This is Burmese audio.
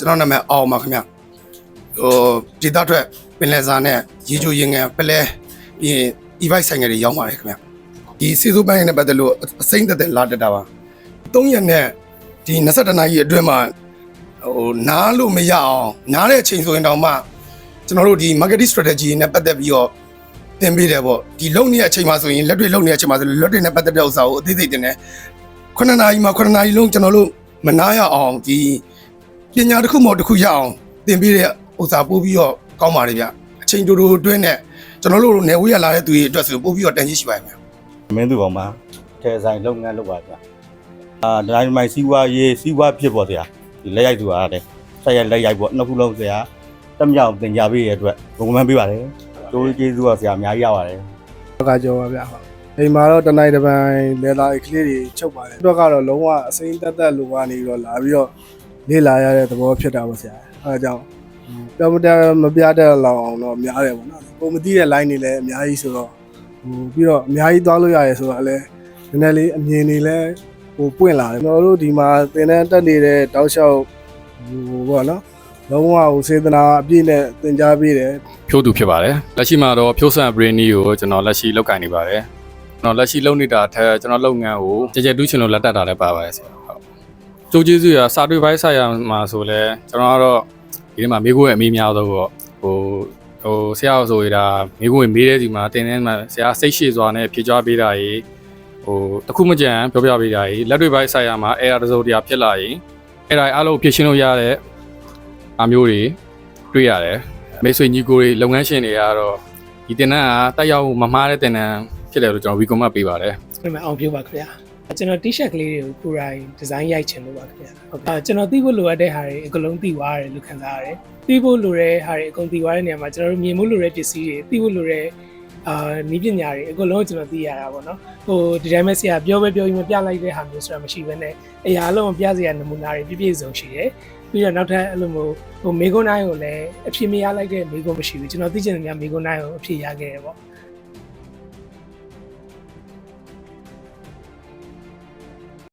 ကျွန်တော်နာမည်အောင်ပါခင်ဗျဟိုဒေတာထွက်ပင်လယ်စာနဲ့ရေချိုရင်ငယ်ပလဲပြီးရင် e-bike ဆိုင်ငယ်တွေရောင်းပါတယ်ခင်ဗျဒီစီစုပိုင်းနဲ့ပတ်သက်လို့အစိမ့်သက်သက်လာတက်တာပါ3ရက်နဲ့ဒီ22နာရီအတွင်းမှာဟိုနားလို့မရအောင်နားတဲ့အချိန်ဆိုရင်တောင်မှကျွန်တော်တို့ဒီ marketing strategy နဲ့ပတ်သက်ပြီးတော့သင်ပေးတယ်ပေါ့ဒီလုံနေတဲ့အချိန်မှာဆိုရင်လက်တွေလုံနေတဲ့အချိန်မှာဆိုလက်တွေနဲ့ပတ်သက်တဲ့ဥစ္စာကိုအသေးစိတ်တင်တယ်9နာရီမှာ9နာရီလုံးကျွန်တော်တို့မနာရအောင်ဒီ ပညာတစ်ခုမဟုတ်တစ်ခုရအောင်သင်ပေးတဲ့ဥစ္စာပို့ပြီးတော့ကောင်းပါတယ်ဗျအချိန်တူတူအတွင်းနဲ့ကျွန်တော်တို့နယ်ဝေးရလာတဲ့သူတွေအတွက်ဆိုပို့ပြီးတော့တန်ကြီးရှိပါတယ်ဗျမင်းသူကောင်မှာထဲဆိုင်လုပ်ငန်းလုပ်ပါဗျာအာဒိုင်မိုင်စီးပွားရေးစီးပွားဖြစ်ပေါ်စရာဒီလက်ရိုက်သူအားတဲ့ဆက်ရိုက်လက်ရိုက်ပေါ့နှစ်ခုလုံးစရာတက်မြောက်တင်ကြပေးရတဲ့အတွက်ဘုံမှန်ပေးပါတယ်ကျိုးကျေးဇူးပါဆရာအများကြီးရပါတယ်ကကြောပါဗျာဟုတ်အိမ်မှာတော့တနိုင်တစ်ပိုင်းလေလာကလေးတွေချုပ်ပါတယ်အတွက်ကတော့လုံးဝအစိမ့်တက်တက်လိုကနေပြီးတော့လာပြီးတော့ လေ့လာရတဲ့သဘောဖြစ်တာပါဆရာအဲဒါကြောင့်ပြောမတက်မပြတတ်လောက်အောင်တော့များတယ်ပေါ့နော်ကိုမသိတဲ့ line တွေလည်းအများကြီးဆိုတော့ဟိုပြီးတော့အများကြီးသွားလို့ရတယ်ဆိုတော့လည်းနည်းနည်းလေးအမြင်တွေလည်းဟိုပွင့်လာတယ်ကျွန်တော်တို့ဒီမှာသင်တန်းတက်နေတဲ့တောက်လျှောက်ဟိုပေါ့နော်လုံးဝဟိုစေတနာအပြည့်နဲ့သင်ကြားပေးတယ်ဖြိုးသူဖြစ်ပါတယ်လက်ရှိမှာတော့ဖြိုးဆန် brainy ကိုကျွန်တော်လက်ရှိလုပ်ကင်နေပါတယ်ကျွန်တော်လက်ရှိလုပ်နေတာထက်ကျွန်တော်လုပ်ငန်းကိုကြည်ကြဲတူးချင်လို့လက်တက်တာလည်းပါပါတယ်ဆရာဟုတ် ကျိုးကျေးဇူးရစာတွေပိုင်းဆိုင်ရမှာဆိုလဲကျွန်တော်ကတော့ဒီထဲမှာမိခိုးရဲ့အမေးများတော့ပေါ့ဟိုဟိုဆရာဆိုရတာမိခိုးရဲ့မေးတဲ့စီမှာတင်းတင်းမှာဆရာစိတ်ရှိစွာနဲ့ဖြေကြပေးတာကြီးဟိုတခုမကြံပြောပြပေးတာကြီးလက်တွေပိုင်းဆိုင်ရမှာအဲ့ဒါတစုံတရာဖြစ်လာရင်အဲ့ဒါအားလုံးဖြည့်ရှင်းလို့ရတဲ့အမျိုးတွေတွေ့ရတယ်မိတ်ဆွေညီကိုတွေလုပ်ငန်းရှင်တွေကတော့ဒီတင်နန်းကတက်ရောက်မမှားတဲ့တင်နန်းဖြစ်တယ်လို့ကျွန်တော် recommend ပေးပါတယ်ဒီမှာအောင်ပြပါခင်ဗျာ ကျွန်တော် t-shirt ကလေးတွေကိုကိုယ်တိုင်ဒီဇိုင်းရိုက်ချင်လို့ပါခင်ဗျာဟုတ်ကဲ့ကျွန်တော်သိဖို့လိုအပ်တဲ့ဟာတွေအကလုံးသိသွားရတယ်လို့ခံစားရတယ်သိဖို့လိုတဲ့ဟာတွေအကုန်သိသွားတဲ့နေရာမှာကျွန်တော်တို့မြင်ဖို့လိုတဲ့ပစ္စည်းတွေသိဖို့လိုတဲ့အာနီးပညာတွေအကုန်လုံးကျွန်တော်သိရတာပေါ့နော်ဟိုဒီတိုင်းပဲဆရာပြောပဲပြောရင်မပြလိုက်တဲ့ဟာမျိုးဆိုတာမရှိဘဲနဲ့အရာအလုံးပြစရာနမူနာတွေပြည့်ပြည့်စုံရှိတယ်ပြီးတော့နောက်ထပ်အဲ့လိုမျိုးဟိုမေကွန်နိုင်ကိုလည်းအဖြစ်မရလိုက်တဲ့မေကွန်မရှိဘူးကျွန်တော်သိချင်တဲ့များမေကွန်နိုင်ကိုအဖြစ်ရခဲ့တယ်ပေါ့